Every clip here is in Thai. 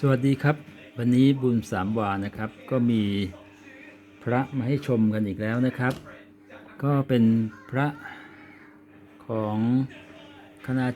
สวัสดีครับ วันนี้บุญสามวานะครับ ก็มีพระมาให้ชมกันอีกแล้วนะครับ ก็เป็นพระของคณะ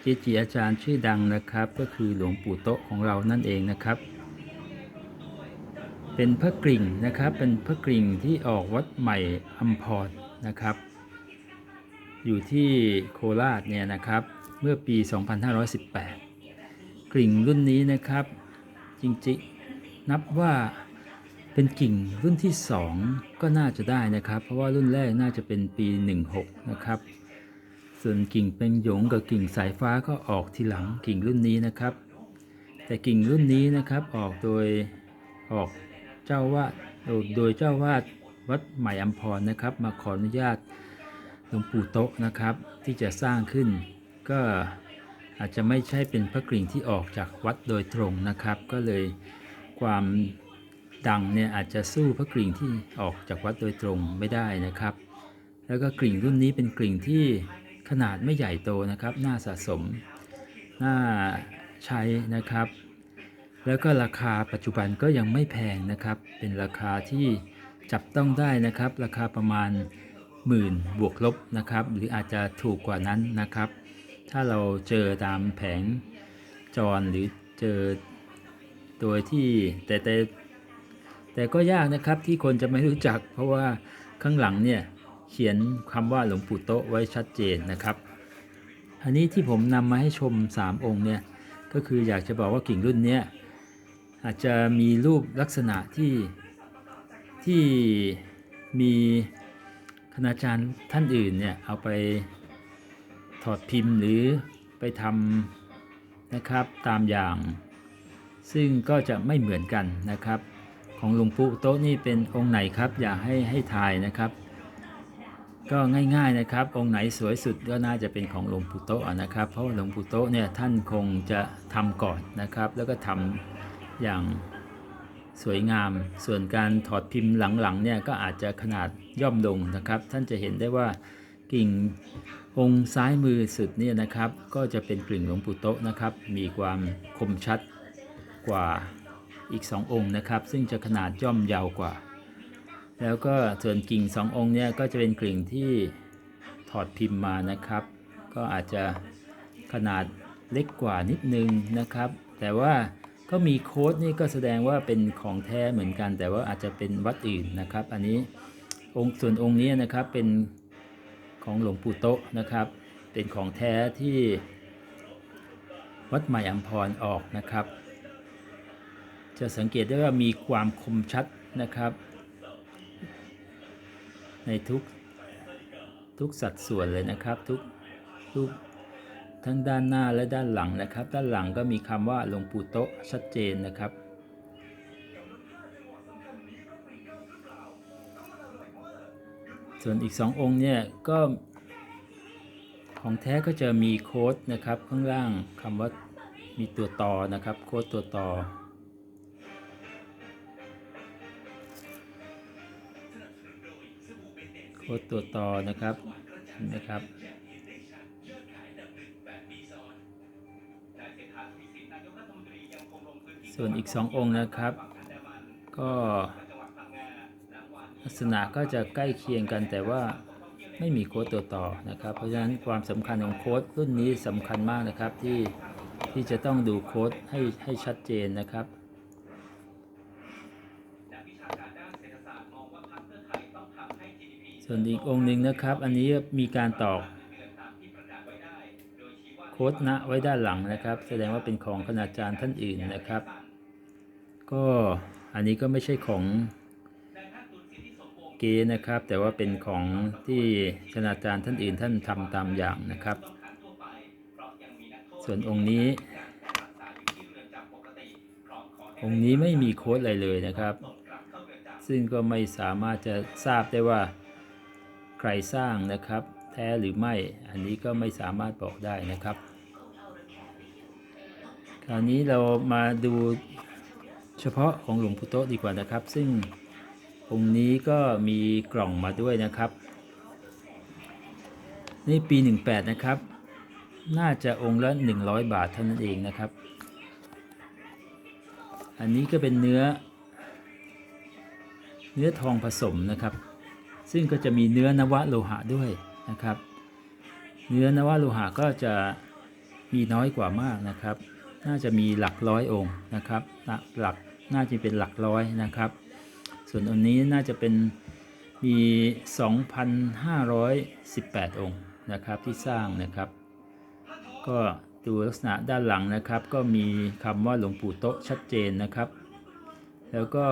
เจจิอาจารย์ชื่อดังนะครับ ก็คือหลวงปู่โตะของเรานั่นเองนะครับ เป็นพระกริ่งนะครับเป็นพระกริ่งที่ออกวัดใหม่อัมพรนะครับ อยู่ที่โคราชเนี่ยนะครับเมื่อปี 2518 กริ่งรุ่นนี้นะครับ จริงๆ นับว่าเป็นกิ่งรุ่นที่ 2 ก็น่าจะได้นะครับ เพราะว่ารุ่นแรกน่าจะเป็นปี 16 นะครับ ส่วนกิ่งเป็นหยงกับกิ่งสายฟ้าก็ออกทีหลังกิ่งรุ่นนี้นะครับ แต่กิ่งรุ่นนี้นะครับออกโดยออกเจ้าวาดโดยเจ้าวาดวัดใหม่อัมพรนะครับ มาขออนุญาตหลวงปู่โตะนะครับ ที่จะสร้างขึ้นก็ อาจจะไม่ใช่เป็นพระกริ่งที่ออกจากวัดโดยตรงนะครับ ก็เลยความดังเนี่ยอาจจะสู้พระกริ่งที่ออกจากวัดโดยตรงไม่ได้นะครับ แล้วก็กริ่งรุ่นนี้เป็นกริ่งที่ขนาดไม่ใหญ่โตนะครับ น่าสะสม น่าใช้นะครับ แล้วก็ราคาปัจจุบันก็ยังไม่แพงนะครับ เป็นราคาที่จับต้องได้นะครับ ราคาประมาณหมื่นบวกลบนะครับ หรืออาจจะถูกกว่านั้นนะครับ ถ้าเราเจอตามแผงจรหรือเจอโดยที่แต่แต่แต่ก็ยากนะครับที่คนจะไม่รู้จัก เพราะว่าข้างหลังเนี่ยเขียนคำว่าหลวงปู่โตไว้ชัดเจนนะครับ อันนี้ที่ผมนำมาให้ชม 3 องค์เนี่ยก็คืออยากจะบอกว่ากิ่งรุ่นเนี้ยอาจจะมีรูปลักษณะที่ที่มีคณาจารย์ท่านอื่นเนี่ยเอาไป ถอดพิมพ์หรือไปทำนะครับตามอย่าง ซึ่งก็จะไม่เหมือนกันนะครับ ของหลวงปู่โต๊ะนี่เป็นองค์ไหนครับอยากให้ให้ทายนะครับ ก็ง่ายๆนะครับ องค์ไหนสวยสุดก็น่าจะเป็นของหลวงปู่โตะนะครับ เพราะหลวงปู่โตะเนี่ยท่านคงจะทำก่อนนะครับ แล้วก็ทำอย่างสวยงาม ส่วนการถอดพิมพ์หลังๆเนี่ยก็อาจจะขนาดย่อมลงนะครับ ท่านจะเห็นได้ว่ากิ่ง องค์ซ้ายมือสุดเนี่ยนะครับ ก็จะเป็นกลิ่งหลวงปู่โตะนะครับ มีความคมชัดกว่าอีกสององค์นะครับ ซึ่งจะขนาดย่อมยาวกว่า แล้วก็ส่วนกิ่งสององค์เนี่ยก็จะเป็นกิ่งที่ถอดพิมพ์มานะครับ ก็อาจจะขนาดเล็กกว่านิดนึงนะครับ แต่ว่าก็มีโค้ดนี่ก็แสดงว่าเป็นของแท้เหมือนกัน แต่ว่าอาจจะเป็นวัดอื่นนะครับ อันนี้องค์ส่วนองค์นี้นะครับเป็น ของหลวงปู่โตะนะครับ เป็นของแท้ที่วัดใหม่อัมพรออกนะครับ จะสังเกตได้ว่ามีความคมชัดนะครับ ในทุกทุกสัดส่วนเลยนะครับทุกทุกทั้งด้านหน้าและด้านหลังนะครับ ด้านหลังก็มีคำว่าหลวงปู่โตะชัดเจนนะครับ ส่วนอีกสององค์เนี่ยก็ของแท้ก็จะมีโค้ดนะครับข้างล่างคำว่ามีตัวต่อนะครับโค้ดตัวต่อ โค้ดตัวต่อนะครับนไหมครับส่วนอีกสององค์นะครับ ก็ ลักษณะก็จะใกล้เคียงกันแต่ว่าไม่มีโค้ดตัวต่อนะครับ เพราะฉะนั้นความสำคัญของโค้ดรุ่นนี้สำคัญมากนะครับที่ที่จะต้องดูโค้ดให้ให้ชัดเจนนะครับส่วนอีกองค์หนึ่งนะครับ อันนี้มีการตอกโค้ดณไว้ด้านหลังนะครับ แสดงว่าเป็นของคณาจารย์ท่านอื่นนะครับ ก็อันนี้ก็ไม่ใช่ของ กนะครับ แต่ว่าเป็นของที่คณาจารย์ท่านอื่นท่านทำตามอย่างนะครับ ส่วนองค์นี้ องค์นี้ไม่มีโค้ดอะไรเลยนะครับ ซึ่งก็ไม่สามารถจะทราบได้ว่าใครสร้างนะครับ แท้หรือไม่อันนี้ก็ไม่สามารถบอกได้นะครับ คราวนี้เรามาดูเฉพาะของหลวงปู่โตดีกว่านะครับ ซึ่ง องค์นี้ก็มีกล่องมาด้วยนะครับ นี่ปี 18 นะครับ น่าจะองค์ละ 100 บาทเท่านั้นเองนะครับ อันนี้ก็เป็นเนื้อ เนื้อทองผสมนะครับ ซึ่งก็จะมีเนื้อนวะโลหะด้วยนะครับ เนื้อนวะโลหะก็จะมีน้อยกว่ามากนะครับ น่าจะมีหลักร้อยองค์นะครับ หลักหลักน่าจะเป็นหลักร้อยนะครับ ส่วนอันนี้น่าจะเป็นมี 2,518 องค์นะครับที่สร้างนะครับ ก็ดูลักษณะด้านหลังนะครับ ก็มีคำว่าหลวงปู่โตะชัดเจนนะครับ แล้วก็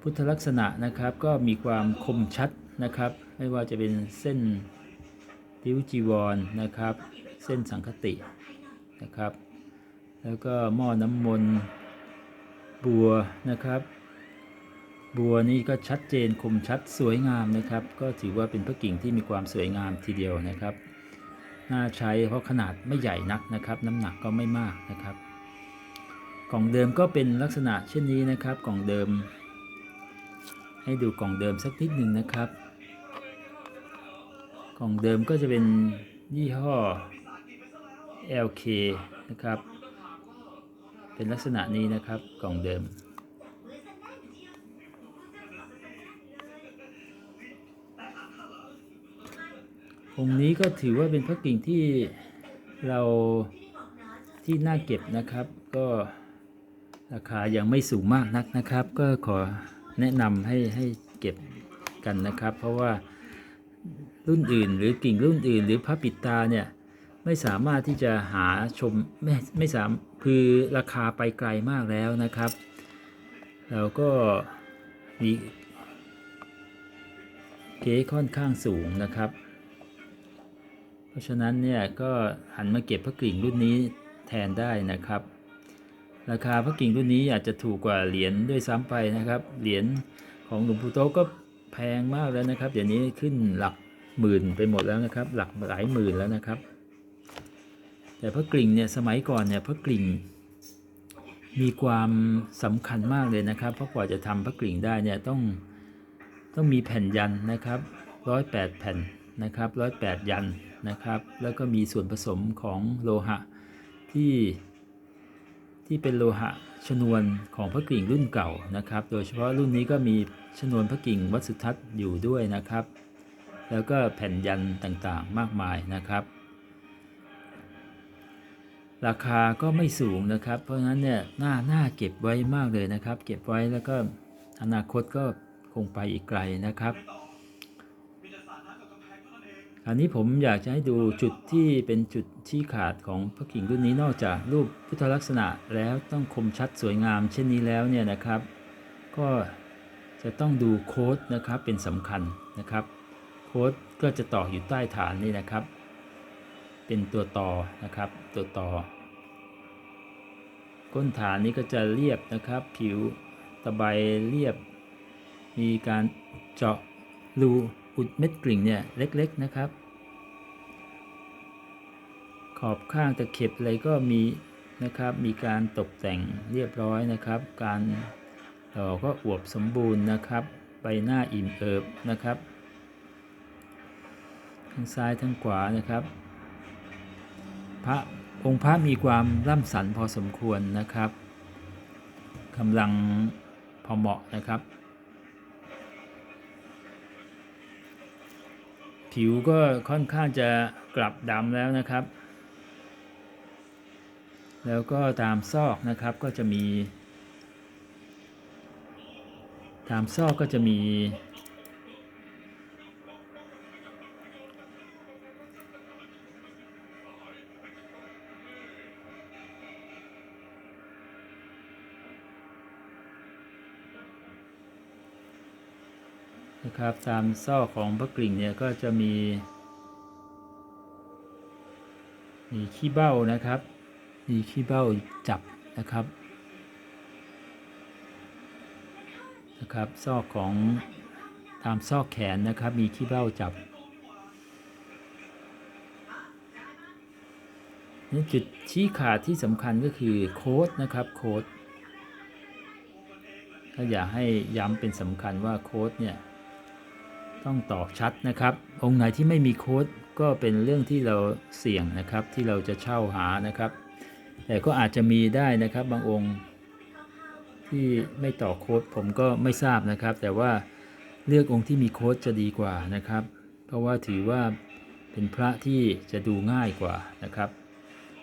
พุทธลักษณะนะครับก็มีความคมชัดนะครับ ไม่ว่าจะเป็นเส้นริ้วจีวรนะครับ เส้นสังคตินะครับ แล้วก็หม้อน้ำมนต์บัวนะครับ บัวนี่ก็ชัดเจนคมชัดสวยงามนะครับ ก็ถือว่าเป็นพระกิ่งที่มีความสวยงามทีเดียวนะครับ น่าใช้เพราะขนาดไม่ใหญ่นักนะครับ น้ำหนักก็ไม่มากนะครับ กล่องเดิมก็เป็นลักษณะเช่นนี้นะครับ กล่องเดิม ให้ดูกล่องเดิมสักนิดหนึ่งนะครับ กล่องเดิมก็จะเป็นยี่ห้อ LK นะครับ เป็นลักษณะนี้นะครับกล่องเดิม องค์นี้ก็ถือว่าเป็นพระกิ่งที่เราที่น่าเก็บนะครับ ก็ราคายังไม่สูงมากนักนะครับ ก็ขอแนะนำให้ให้เก็บกันนะครับ เพราะว่ารุ่นอื่น หรือกิ่งรุ่นอื่น หรือพระปิดตาเนี่ยไม่สามารถที่จะหาชมไม่ไม่สามคือราคาไปไกลมากแล้วนะครับแล้วก็มีเก๊ค่อนข้างสูงนะครับ เพราะฉะนั้นเนี่ยก็หันมาเก็บพระกิ่งรุ่นนี้แทนได้นะครับ ราคาพระกิ่งรุ่นนี้อาจจะถูกกว่าเหรียญด้วยซ้ำไปนะครับ เหรียญของหลวงปู่โตก็แพงมากแล้วนะครับเดี๋ยวนี้ขึ้นหลักหมื่นไปหมดแล้วนะครับ หลักหลายหมื่นแล้วนะครับ แต่พระกริ่งเนี่ยสมัยก่อนเนี่ยพระกริ่งมีความสำคัญมากเลยนะครับ เพราะกว่าจะทำพระกริ่งได้เนี่ยต้องต้องมีแผ่นยันนะครับร้อยแปดแผ่นนะครับร้อยแปดยัน นะครับ แล้วก็มีส่วนผสมของโลหะที่ที่เป็นโลหะชนวนของพระกิ่งรุ่นเก่านะครับ โดยเฉพาะรุ่นนี้ก็มีชนวนพระกิ่งวัดสุทัศน์อยู่ด้วยนะครับ แล้วก็แผ่นยันต่างๆมากมายนะครับ ราคาก็ไม่สูงนะครับ เพราะฉะนั้นเนี่ยน่าน่าเก็บไว้มากเลยนะครับ เก็บไว้แล้วก็อนาคตก็คงไปอีกไกลนะครับ อันนี้ผมอยากจะให้ดูจุดที่เป็นจุดชี้ขาดของพระกิ่งรุ่นนี้นอกจากรูปพุทธลักษณะแล้วต้องคมชัดสวยงาม เช่นนี้แล้วเนี่ยนะครับ ก็จะต้องดูโค้ดนะครับเป็นสำคัญนะครับ โค้ดก็จะต่ออยู่ใต้ฐานนี่นะครับ เป็นตัวต่อนะครับ ตัวต่อ ก้นฐานนี้ก็จะเรียบนะครับ ผิวตะไบเรียบ มีการเจาะรู อุดเม็ดกริ่งเนี่ยเล็กๆนะครับ ขอบข้างตะเข็บอะไรก็มีนะครับมีการตกแต่งเรียบร้อยนะครับ การดอกก็อวบสมบูรณ์นะครับ ใบหน้าอิ่มเอิบนะครับ ทั้งซ้ายทั้งขวานะครับ พระองค์พระมีความร่ำสันพอสมควรนะครับกำลังพอเหมาะนะครับ ผิวก็ค่อนข้างจะกลับดำแล้วนะครับ แล้วก็ตามซอกนะครับก็จะมี ตามซอกก็จะมี นะครับตามซอกของพระกริ่งเนี่ยก็จะมี มีขี้เบ้านะครับ มีขี้เบ้าจับนะครับนะครับซอกของตามซอกแขนนะครับมีขี้เบ้าจับนี่จุดชี้ขาดที่สำคัญก็คือโค้ดนะครับโค้ดก็อยากให้ย้ำเป็นสำคัญว่าโค้ดเนี่ย ต้องตอกชัดนะครับ องค์ไหนที่ไม่มีโค้ดก็เป็นเรื่องที่เราเสี่ยงนะครับที่เราจะเช่าหานะครับ แต่ก็อาจจะมีได้นะครับบางองค์ที่ไม่ต่อโค้ดผมก็ไม่ทราบนะครับ แต่ว่าเลือกองค์ที่มีโค้ดจะดีกว่านะครับ เพราะว่าถือว่าเป็นพระที่จะดูง่ายกว่านะครับ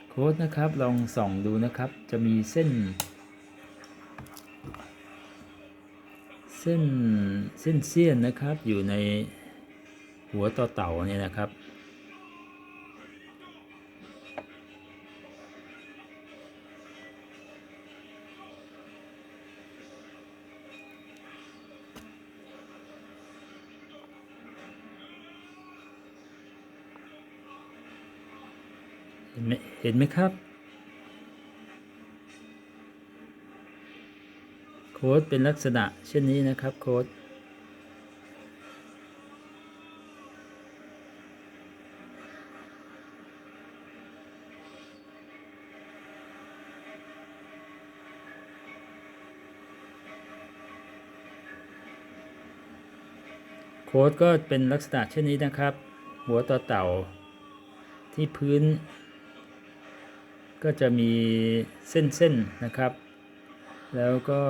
โค้ดนะครับลองส่องดูนะครับ จะมีเส้น เส้นเส้นเสี้ยนนะครับอยู่ในหัวต่อเต่าเนี่ยนะครับ เห็นไหมเห็นไหมครับ โค้ดเป็นลักษณะเช่นนี้นะครับโค้ดโค้ดก็เป็นลักษณะเช่นนี้นะครับ หัวต่อเต่า ที่พื้น ก็จะมีเส้นๆนะครับ แล้วก็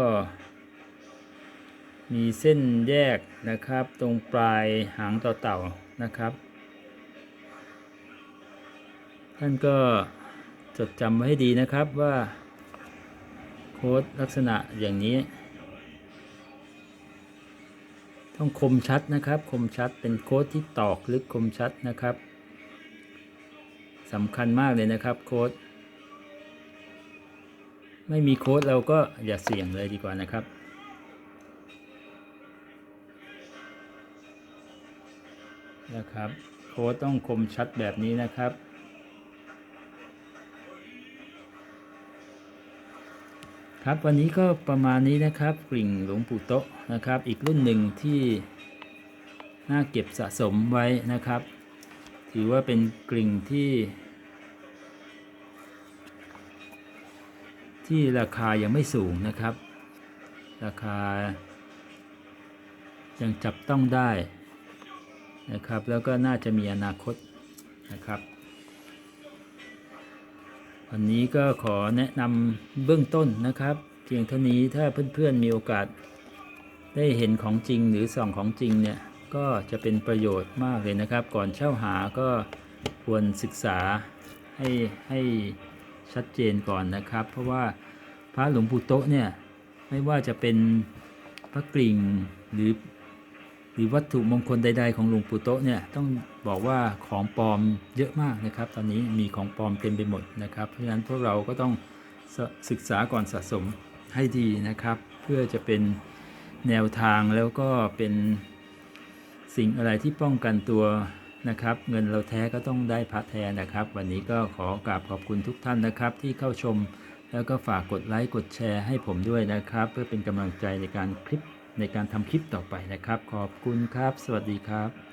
มีเส้นแยกนะครับ ตรงปลายหางต่อเต่านะครับ ท่านก็จดจำไว้ให้ดีนะครับว่า โค้ดลักษณะอย่างนี้ ต้องคมชัดนะครับ คมชัดเป็นโค้ดที่ตอกลึกคมชัดนะครับสำคัญมากเลยนะครับโค้ด ไม่มีโค้ดเราก็อย่าเสี่ยงเลยดีกว่านะครับ นะครับ โค้ดต้องคมชัดแบบนี้นะครับ ครับวันนี้ก็ประมาณนี้นะครับกริ่งหลวงปู่โตะนะครับ อีกรุ่นหนึ่งที่น่าเก็บสะสมไว้นะครับ ถือว่าเป็นกริ่งที่ ที่ราคายังไม่สูงนะครับ ราคา ยังจับต้องได้นะครับ แล้วก็น่าจะมีอนาคตนะครับวันนี้ก็ขอแนะนำเบื้องต้นนะครับเพียงเท่านี้ถ้าเพื่อนๆมีโอกาส ได้เห็นของจริงหรือส่องของจริงเนี่ยก็จะเป็นประโยชน์มากเลยนะครับ ก่อนเช่าหาก็ควรศึกษาให้ให้ ชัดเจนก่อนนะครับ เพราะว่าพระหลวงปู่โตะเนี่ยไม่ว่าจะเป็นพระกริ่งหรือหรือวัตถุมงคลใด ๆ ของหลวงปู่โตะเนี่ยต้องบอกว่าของปลอมเยอะมากนะครับ ตอนนี้มีของปลอมเต็มไปหมดนะครับ เพราะฉะนั้นพวกเราก็ต้องศศึกษาก่อนสะสมให้ดีนะครับ เพื่อจะเป็นแนวทางแล้วก็เป็นสิ่งอะไรที่ป้องกันตัว นะครับ เงินเราแท้ก็ต้องได้พระแท้นะครับ วันนี้ก็ขอกราบขอบคุณทุกท่านนะครับ ที่เข้าชม แล้วก็ฝากกดไลค์กดแชร์ให้ผมด้วยนะครับ เพื่อเป็นกำลังใจในการคลิปในการทำคลิปต่อไปนะครับ ขอบคุณครับ สวัสดีครับ